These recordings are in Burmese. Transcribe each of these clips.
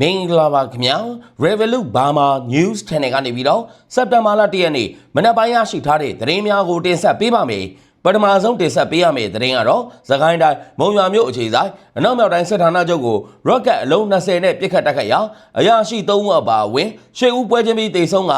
မင်္ဂလာပါခင်ဗျာ Revolut Burma News Channel ကနေပြီးတော့စက်တင်ဘာလ1ရက်နေ့မနက်ပိုင်းရရှိထားတဲ့သတင်းများကိုတင်ဆက်ပေးပါမယ်ပထမဆုံးတင်ဆက်ပေးရမယ့်သတင်းကတော့သခိုင်းတိုင်းမုံရွာမြို့အခြေဆိုင်အနောက်မြောက်တိုင်းစစ်ဌာနချုပ်ကို rocket အလုံး20နဲ့ပစ်ခတ်တိုက်ခတ်ရာအရာရှိ3ဦးအပါအဝင်ရှေ့ဦးပွဲချင်းပြီးတိတ်ဆုံးက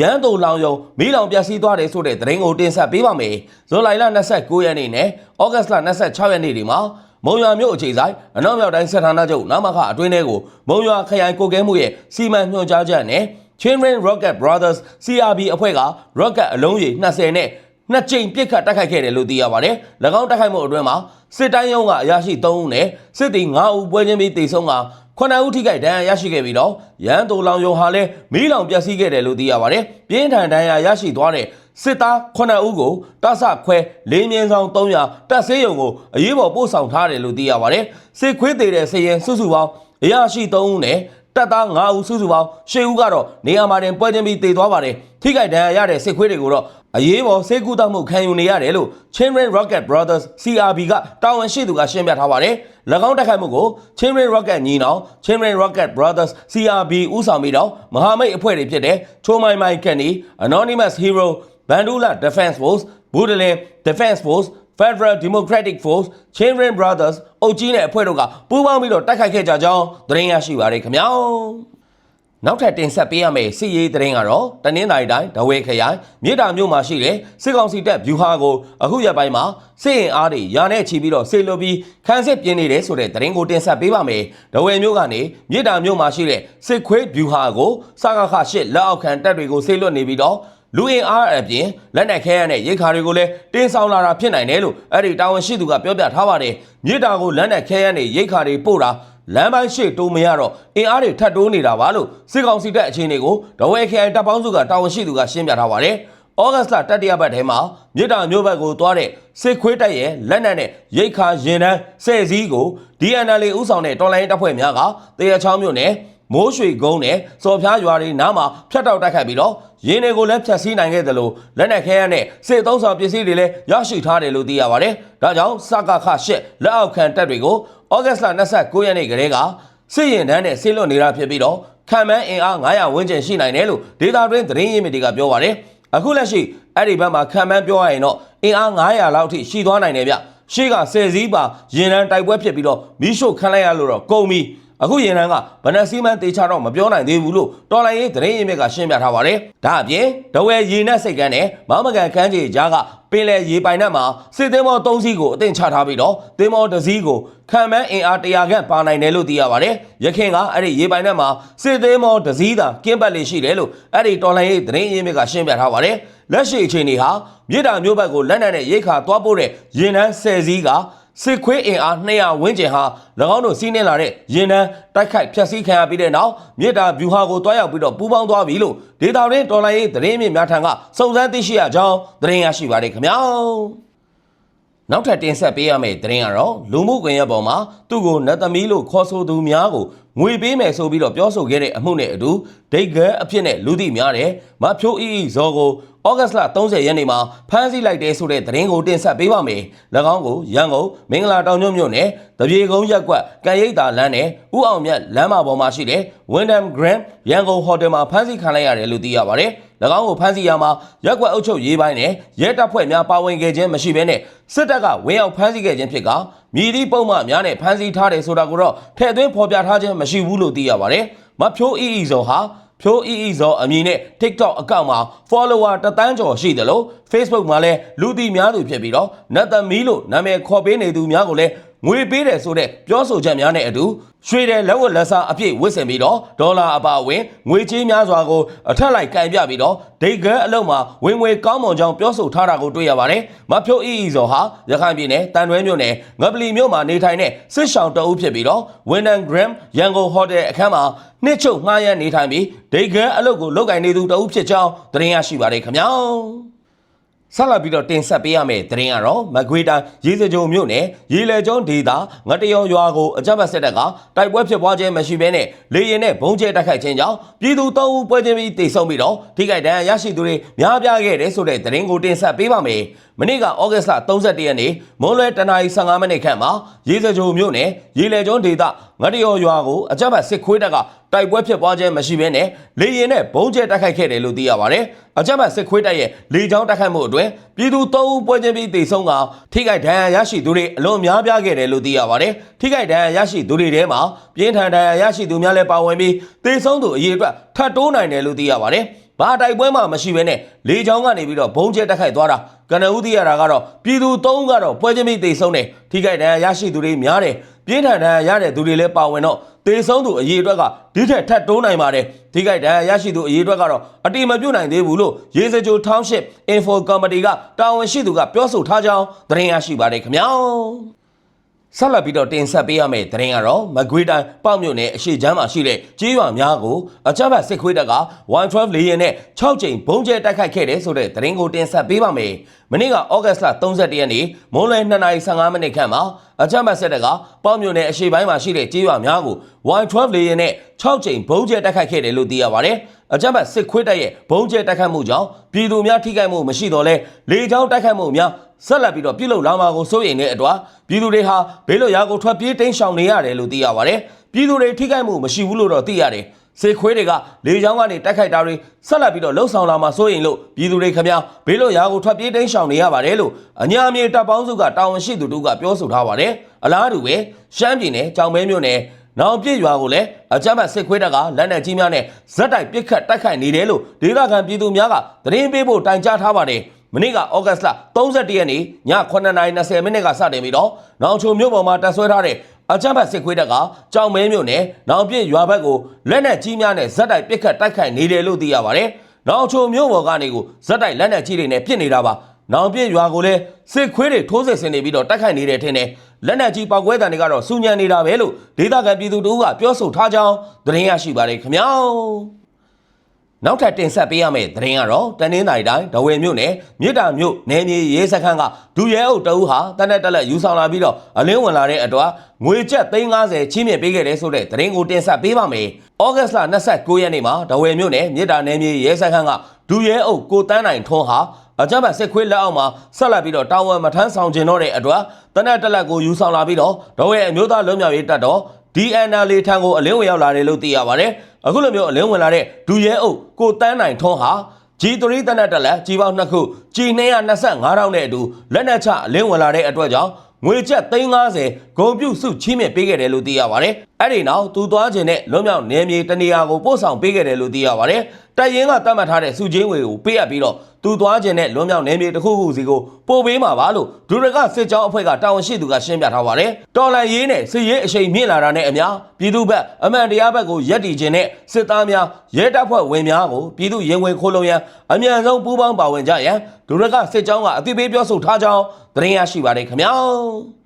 ရန်သူလောင်ယုံမီးလောင်ပျက်စီးသွားတယ်ဆိုတဲ့သတင်းကိုတင်ဆက်ပေးပါမယ်ဇွန်လ29ရက်နေ့နဲ့ဩဂတ်စ်လ26ရက်နေ့ဒီမှာ မုံရွာမြို့အခြေဆိုင်အနောက်မြောက်တိုင်းစစ်ဌာနချုပ်နမခအတွင်းထဲကိုမုံရွာခရိုင်ကိုကဲမှုရဲ့စီမံညွှန်ကြားချက်နဲ့ Chainring Rocket Brothers CRB အဖွဲ့က rocket အလုံးရေ20နဲ့နှစ်ကြိမ်ပစ်ခတ်တိုက်ခိုက်ခဲ့တယ်လို့သိရပါတယ်။၎င်းတိုက်ခိုက်မှုအတွင်းမှာစစ်တိုင်းရုံးကအရာရှိ3ဦးနဲ့စစ်သည်9ဦးပွဲချင်းပြီးတေဆုံးကခုနှစ်ဦးထိခိုက်ဒဏ်ရာရရှိခဲ့ပြီးတော့ရန်တိုလောင်ယုံဟာလည်းမီးလောင်ပျက်စီးခဲ့တယ်လို့သိရပါတယ်။ပြင်းထန်ဒဏ်ရာရရှိသွားတဲ့ စစ်သား9ဦးကိုတဆခွဲလေးမြင်းဆောင်300တပ်ဆေးရုံကိုအရေးပေါ်ပို့ဆောင်ထားတယ်လို့သိရပါတယ်။စစ်ခွေးသေးတဲ့စည်ရင်စုစုပေါင်းအရာရှိ3ဦးနဲ့တပ်သား9ဦးစုစုပေါင်း10ဦးကတော့နေရာမှာတင်ပွဲချင်းပြီးတည်သွားပါတယ်။ထိခိုက်ဒဏ်ရာရတဲ့စစ်ခွေးတွေကိုတော့အရေးပေါ်စေကူတောက်မှုခံယူနေရတယ်လို့ Chinrin Rocket Brothers CRB ကတာဝန်ရှိသူကရှင်းပြထားပါတယ်။၎င်းတိုက်ခိုက်မှုကို Chinrin Rocket ညီနောင် Chinrin Rocket Brothers CRB ဦးဆောင်ပြီးတော့မဟာမိတ်အဖွဲ့တွေဖြစ်တဲ့ချိုမိုင်မိုင် ကန်နီ Anonymous Hero Bandula Defense Force Budalin Defense Force Federal Democratic Force Chinrin Brothers အုပ်ကြီးနဲ့အဖွဲ့တို့ကပူးပေါင်းပြီးတော့တိုက်ခိုက်ခဲ့ကြကြောင်းသတင်းရရှိပါရခင်ဗျာ။နောက်ထပ်တင်ဆက်ပေးရမယ့်စစ်ရေးသတင်းကတော့တနင်္သာရီတိုင်းဒဝဲခရိုင်မြေတားမြို့မှာရှိတဲ့စစ်ကောင်စီတပ်ဗျူဟာကိုအခုရက်ပိုင်းမှာစစ်ရင်အားတွေရာနဲ့ချီပြီးတော့ဆေလွပြီးခန်းစစ်ပြင်းနေတယ်ဆိုတဲ့သတင်းကိုတင်ဆက်ပေးပါမယ်။ဒဝဲမြို့ကနေမြေတားမြို့မှာရှိတဲ့စစ်ခွေးဗျူဟာကိုစကားခရှစ်လက်အောက်ခံတပ်တွေကိုဆေလွတ်နေပြီးတော့ လူအင်အားအပြင်လက်နက်ခဲရတဲ့ရိတ်ခါတွေကိုလည်းတင်းဆောင်လာတာဖြစ်နိုင်တယ်လို့အဲ့ဒီတာဝန်ရှိသူကပြောပြထားပါတယ်။မြေတားကိုလက်နက်ခဲရတဲ့ရိတ်ခါတွေပို့တာလမ်းပိုင်းရှေ့တိုးမရတော့အင်အားတွေထပ်တိုးနေတာပါလို့စစ်ကောင်စီတပ်အခြေအနေကိုဒဝဲခရိုင်တပ်ပေါင်းစုကတာဝန်ရှိသူကရှင်းပြထားပါတယ်။ဩဂတ်စ်လတတိယပတ်ထဲမှာမြစ်တာမျိုးဘက်ကိုသွားတဲ့စစ်ခွေးတပ်ရဲ့လက်နက်နဲ့ရိတ်ခါရင်တန်းဆယ်စည်းကို DNL ဥဆောင်တဲ့တော်လိုင်းတပ်ဖွဲ့များကတရချောင်းမြို့နယ် မိုးရွှေကုန်းနဲ့စော်ဖျားရွာတွေနားမှာဖျက်တောက်တိုက်ခတ်ပြီးတော့ရင်းတွေကိုလည်းဖျက်ဆီးနိုင်ခဲ့တယ်လို့လက်နက်ခဲယမ်းနဲ့စစ်သုံးဆောင်ပစ္စည်းတွေလည်းရရှိထားတယ်လို့သိရပါတယ်။ဒါကြောင့်စကခရှစ်လက်အောက်ခံတပ်တွေကိုဩဂတ်စ်လ29ရက်နေ့ကလေးကစစ်ရင်တန်းနဲ့ဆေးလွတ်နေတာဖြစ်ပြီးတော့ခံမှန်းအင်အား900ဝန်းကျင်ရှိနိုင်တယ်လို့ဒေတာတွင်းသတင်းရင်းမြစ်တွေကပြောပါတယ်။အခုလက်ရှိအဲ့ဒီဘက်မှာခံမှန်းပြောရရင်တော့အင်အား900လောက်အထိရှိသွားနိုင်တယ်ဗျ။ရှေ့ကဆယ်စည်းပါရင်တန်းတိုက်ပွဲဖြစ်ပြီးတော့မီးရှို့ခန်းလိုက်ရလို့တော့ကုန်ပြီ။ အခုရင်တန်းကဗနက်စီမန်တေချာတော့မပြောနိုင်သေးဘူးလို့တော်လိုင်းရေးသတင်းရင်းမြစ်ကရှင်းပြထားပါတယ်။ဒါအပြင်ဒဝဲရေနက်စိတ်ကန်းနဲ့မမကန်ကန်းကြီးကြားကပင်လယ်ရေပိုင်နက်မှာစစ်သင်းမော၃စီးကိုအသင်ချထားပြီးတော့သင်းမောတစ်စီးကိုခံမှန်းအင်အား100ခန့်ပါနိုင်တယ်လို့သိရပါတယ်။ရခင်ကအဲ့ဒီရေပိုင်နက်မှာစစ်သင်းမောတစ်စီးသာကင်းပတ်လေးရှိတယ်လို့အဲ့ဒီတော်လိုင်းရေးသတင်းရင်းမြစ်ကရှင်းပြထားပါတယ်။လက်ရှိအခြေအနေဟာမြေတားမျိုးဘက်ကိုလက်နက်နဲ့ရိတ်ခါသွားပို့တဲ့ရင်နှန်း10စီးက စစ်ခွေးအင်အား200ဝန်းကျင်ဟာ၎င်းတို့စီးနှင်းလာတဲ့ရင်နှန်းတိုက်ခိုက်ဖျက်ဆီးခံရပြီးတဲ့နောက်မြေတာဗျူဟာကိုတွားရောက်ပြီးတော့ပူးပေါင်းသွားပြီလို့ဒေတာရင်းတော်လိုင်းရေးသတင်းမြစ်များထံကစုံစမ်းသိရှိရကြောင်းသတင်းရရှိပါတယ်ခင်ဗျာနောက်ထပ်တင်ဆက်ပေးရမယ့်သတင်းကတော့လူမှုကွန်ရက်ပေါ်မှာသူ့ကိုနတ်သမီးလို့ခေါ်ဆိုသူများကို ငွေပေးမယ်ဆိုပြီးတော့ပြောဆိုခဲ့တဲ့အမှုနဲ့အတူဒိတ်ကဲအဖြစ်နဲ့လူသိများတယ်မဖြိုးအီအီဇော်ကိုဩဂတ်စ်လ30ရက်နေ့မှာဖမ်းဆီးလိုက်တဲ့ဆိုတဲ့သတင်းကိုတင်ဆက်ပေးပါမယ်။၎င်းကိုရန်ကုန်မင်္ဂလာတောင်ကျွန်းမြို့နယ်တပြေကုန်းရက်ကွက်ကံရိပ်သာလမ်းနဲ့ဥအောင်မြတ်လမ်းမပေါ်မှာရှိတဲ့ Wyndham Grand ရန်ကုန်ဟိုတယ်မှာဖမ်းဆီးခံလိုက်ရတယ်လို့သိရပါတယ်။၎ င်းကိုဖမ်းဆီးရမှာရက်ကွက်အုပ်ချုပ်ရေးပိုင်းနဲ့ရဲတပ်ဖွဲ့များပါဝင်ခဲ့ခြင်းမရှိဘဲနဲ့စစ်တပ်ကဝင်ရောက်ဖမ်းဆီးခဲ့ခြင်းဖြစ်ကမြည်သည့်ပုံမှန်များနဲ့ဖမ်းဆီးထားတယ်ဆိုတာကိုတော့ထည့်သွင်းဖော်ပြထားခြင်းမရှိဘူးလို့သိရပါတယ်။မဖြိုးအီအီဇော်ဟာဖြိုးအီအီဇော်အမည်နဲ့ TikTok အကောင့်မှာ follower တသန်းကျော်ရှိတယ်လို့ Facebook မှာလည်းလူသိများသူဖြစ်ပြီးတော့နတ်သမီးလို့နာမည်ခေါ်ပေးနေသူများကိုလည်း ငွေပေးတယ်ဆိုတဲ့ပြောဆိုချက်များနဲ့အတူရွှေတယ်လက်ဝတ်လက်စားအပြည့်ဝစ်ဆင်ပြီးတော့ဒေါ်လာအပါအဝင်ငွေကြေးများစွာကိုအထက်လိုက်ကင်ပြပြီးတော့ဒိတ်ကဲအလုံးမှာဝင်ငွေကောင်းမွန်ကြောင်းပြောဆိုထားတာကိုတွေ့ရပါတယ်။မဖြိုးအီအီဇော်ဟာရခိုင်ပြည်နယ်တန်တွဲမြို့နယ်ငပလီမြို့မှာနေထိုင်တဲ့စစ်ရှောင်းတအုပ်ဖြစ်ပြီးတော့ဝန်နန်ဂရမ်ရန်ကုန်ဟိုတယ်အခန်းမှာနှစ်ချုပ်ငှားရမ်းနေထိုင်ပြီးဒိတ်ကဲအလုပ်ကိုလုပ်ကင်နေသူတအုပ်ဖြစ်ကြောင်းသတင်းရရှိပါတယ်ခင်ဗျာ။ ဆက်လက်ပြီးတော့တင်ဆက်ပေးရမယ့်သတင်းကတော့မကွေးတိုင်းရေစကြိုမြို့နယ်ရေလေကျွန်းဒေသငတရောရွာကိုအကြမ်းဖက်စစ်တပ်ကတိုက်ပွဲဖြစ်ပွားခြင်းမရှိဘဲနဲ့လေရင်နဲ့ဘုံကျဲတိုက်ခိုက်ခြင်းကြောင့်ပြည်သူ၃ဦးပွဲချင်းပြီးတိတ်ဆုံးပြီးတော့ထိခိုက်ဒဏ်ရာရရှိသူတွေများပြားခဲ့တယ်ဆိုတဲ့သတင်းကိုတင်ဆက်ပေးပါမယ်။ မနေ့ကဩဂတ်စ်လ31ရက်နေ့မွန်းလွဲတနာရီ15မိနစ်ခန့်မှာရေစကြိုမြို့နယ်ရေလေကျွန်းဒေသငတရောရွာကိုအကြမ်းဖက်စစ်ခွေးတပ်ကတိုက်ပွဲဖြစ်ပွားခြင်းမရှိဘဲနဲ့လေရင်နဲ့ဘုံကျဲတိုက်ခိုက်ခဲ့တယ်လို့သိရပါတယ်။အကြမ်းဖက်စစ်ခွေးတပ်ရဲ့လေကြောင်းတိုက်ခိုက်မှုအတွင်းပြည်သူ၃ဦးပွဲချင်းပြီးတိတ်ဆုံးကထိခိုက်ဒဏ်ရာရရှိသူတွေအလွန်များပြားခဲ့တယ်လို့သိရပါတယ်။ထိခိုက်ဒဏ်ရာရရှိသူတွေထဲမှာပြင်းထန်ဒဏ်ရာရရှိသူများလည်းပါဝင်ပြီးတိတ်ဆုံးသူအရေအတွက်ထပ်တိုးနိုင်တယ်လို့သိရပါတယ်။ ဘာတိုက်ပွဲမှမရှိဘဲနဲ့လေကြောင်းကနေပြီးတော့ဘုံကျဲတက်ခိုက်သွားတာကနဦးသိရတာကတော့ပြည်သူ၃ဦးကတော့ပွဲချင်းပြီးတိတ်ဆုံးတယ်ထိခိုက်ဒဏ်ရာရရှိသူတွေများတယ်ပြင်းထန်ဒဏ်ရာရတဲ့သူတွေလည်းပါဝင်တော့တေဆုံးသူအရေးအတွက်ကဒီထက်ထပ်တိုးနိုင်ပါတယ်ထိခိုက်ဒဏ်ရာရရှိသူအရေးအတွက်ကတော့အတိမပြုတ်နိုင်သေးဘူးလို့ရေစကြို Township Info Committee ကတာဝန်ရှိသူကပြောဆိုထားကြောင်းသတင်းရရှိပါတယ်ခင်ဗျာ ဆက်လက်ပြီးတော့တင်ဆက်ပေးရမယ့်သတင်းကတော့မကွေးတိုင်းပေါ့မြို့နယ်အရှိချမ်းမှာရှိတဲ့ကြေးရွာများကိုအကြမ်းဖက်စစ်ခွေးတပ်က112လေယာဉ်နဲ့6ကြိမ်ဘုံကျဲတိုက်ခိုက်ခဲ့တယ်ဆိုတဲ့သတင်းကိုတင်ဆက်ပေးပါမယ်။မနေ့ကဩဂတ်စ်လ31ရက်နေ့မွန်းလွဲ2:15မိနစ်ခန့်မှာအကြမ်းဖက်စစ်တပ်ကပေါ့မြို့နယ်အရှိပိုင်းမှာရှိတဲ့ကြေးရွာများကို112လေယာဉ်နဲ့6ကြိမ်ဘုံကျဲတိုက်ခိုက်ခဲ့တယ်လို့သိရပါတယ်။အကြမ်းဖက်စစ်ခွေးတပ်ရဲ့ဘုံကျဲတိုက်ခိုက်မှုကြောင့်ပြည်သူများထိခိုက်မှုမရှိတော့လဲလေကြောင်းတိုက်ခိုက်မှုများ ဆက်လက်ပြီးတော့ပြုလုပ်လာမှာကိုစိုးရိမ်တဲ့အတွက်ပြည်သူတွေဟာဘေးလွတ်ရာကိုထွက်ပြေးတိမ်းရှောင်နေရတယ်လို့သိရပါတယ်။ပြည်သူတွေထိခိုက်မှုမရှိဘူးလို့တော့သိရတယ်။စေခွေးတွေကလေကြောင်းကနေတိုက်ခိုက်တာတွေဆက်လက်ပြီးတော့လှုပ်ဆောင်လာမှာစိုးရိမ်လို့ပြည်သူတွေခမများဘေးလွတ်ရာကိုထွက်ပြေးတိမ်းရှောင်နေရပါတယ်လို့အညာအမြေတပ်ပေါင်းစုကတာဝန်ရှိသူတို့ကပြောဆိုထားပါတယ်။အလားတူပဲရှမ်းပြည်နယ်ကြောင်မဲမြို့နယ်နောင်ပြည့်ရွာကိုလည်းအကြမ်းဖက်စစ်ခွေးတပ်ကလက်နက်ကြီးများနဲ့ဇက်တိုက်ပစ်ခတ်တိုက်ခိုက်နေတယ်လို့ဒေသခံပြည်သူများကသတင်းပေးဖို့တိုင်ကြားထားပါတယ်။ မနေ့ကဩဂတ်စ်လ31ရက်နေ့ည9:20မိနစ်ကစတင်ပြီးတော့နောင်ချုံမြို့ပေါ်မှာတပ်ဆွဲထားတဲ့အကြမ်းဖက်စစ်ခွေးတပ်ကကြောင်မဲမြို့နယ်နောင်ပြည့်ရွာဘက်ကိုလက်နက်ကြီးများနဲ့ဇက်တိုက်ပစ်ခတ်တိုက်ခိုက်နေတယ်လို့သိရပါတယ်။နောင်ချုံမြို့ပေါ်ကနေကိုဇက်တိုက်လက်နက်ကြီးတွေနဲ့ပစ်နေတာပါ။နောင်ပြည့်ရွာကိုလည်းစစ်ခွေးတွေထိုးစစ်ဆင်နေပြီးတော့တိုက်ခိုက်နေတယ်ထင်တယ်။လက်နက်ကြီးပောက်ကွဲတံတွေကတော့စူညံနေတာပဲလို့ဒေသခံပြည်သူတို့ကပြောဆိုထားကြောင်းသတင်းရရှိပါတယ်ခင်ဗျာ။ နောက်ထပ်တင်ဆက်ပေးရမယ့်သတင်းကတော့တနင်္သာရီတိုင်းဒဝယ်မြို့နယ်မြစ်တာမြို့နယ်မြေရေးစခန်းကဒူရဲအုပ်တအူးဟာတနက်တက်လက်ယူဆောင်လာပြီးတော့အလင်းဝင်လာတဲ့အတွက်ငွေကျပ်350ချင်းမြင့်ပေးခဲ့တဲ့ဆိုတဲ့သတင်းကိုတင်ဆက်ပေးပါမယ်။ဩဂတ်စ်လ29ရက်နေ့မှာဒဝယ်မြို့နယ်မြစ်တာနယ်မြေရေးစခန်းကဒူရဲအုပ်ကိုတန်းနိုင်ထွန်းဟာအကြမ်းဖက်စစ်ခွေးလက်အောက်မှာဆက်လက်ပြီးတော့တာဝန်မထမ်းဆောင်ခြင်းတော့တဲ့အတွက်တနက်တက်လက်ကိုယူဆောင်လာပြီးတော့ဒဝယ်အမျိုးသားလွတ်မြောက်ရေးတပ်တော် DNL ထံကိုအလင်းဝင်ရောက်လာတယ်လို့သိရပါတယ်။ အခုလိုမျိုးအလင်းဝင်လာတဲ့ဒူရဲအုပ်ကိုတန်းနိုင်ထွန်းဟာ G3 တနက်တက်လက်ကြီးပေါင်းနှစ်ခု G225 တောင်းနဲ့အတူလက်နက်ချအလင်းဝင်လာတဲ့အတွက်ကြောင့်ငွေကျပ်350ဂုံပြုစုချင်းမြင့်ပေးခဲ့တယ်လို့သိရပါတယ်။အဲ့ဒီနောက်သူသွားခြင်းနဲ့လွန်မြောက်နယ်မြေတနေရာကိုပို့ဆောင်ပေးခဲ့တယ်လို့သိရပါတယ်။ တပ်ရင်းကတတ်မှတ်ထားတဲ့စုချင်းငွေကိုပေးအပ်ပြီးတော့သူသွားခြင်းနဲ့လွန်မြောက်နယ်မြေတစ်ခုခုစီကိုပို့ပေးမှာပါလို့ဒူရကစစ်ကြောင်းအဖွဲ့ကတာဝန်ရှိသူကရှင်းပြထားပါတယ်။တော်လန်ရေးနဲ့စစ်ရေးအရှိန်မြင့်လာတာနဲ့အမျှပြည်သူ့ဘက်အမှန်တရားဘက်ကိုရက်တည်ခြင်းနဲ့စစ်သားများရဲတပ်ဖွဲ့ဝင်များကိုပြည်သူရင်ဝင်ခိုးလုံရန်အမြန်ဆုံးပူးပေါင်းပါဝင်ကြရန်ဒူရကစစ်ကြောင်းကအသိပေးပြောဆိုထားကြောင်းသတင်းရရှိပါတယ်ခင်ဗျာ။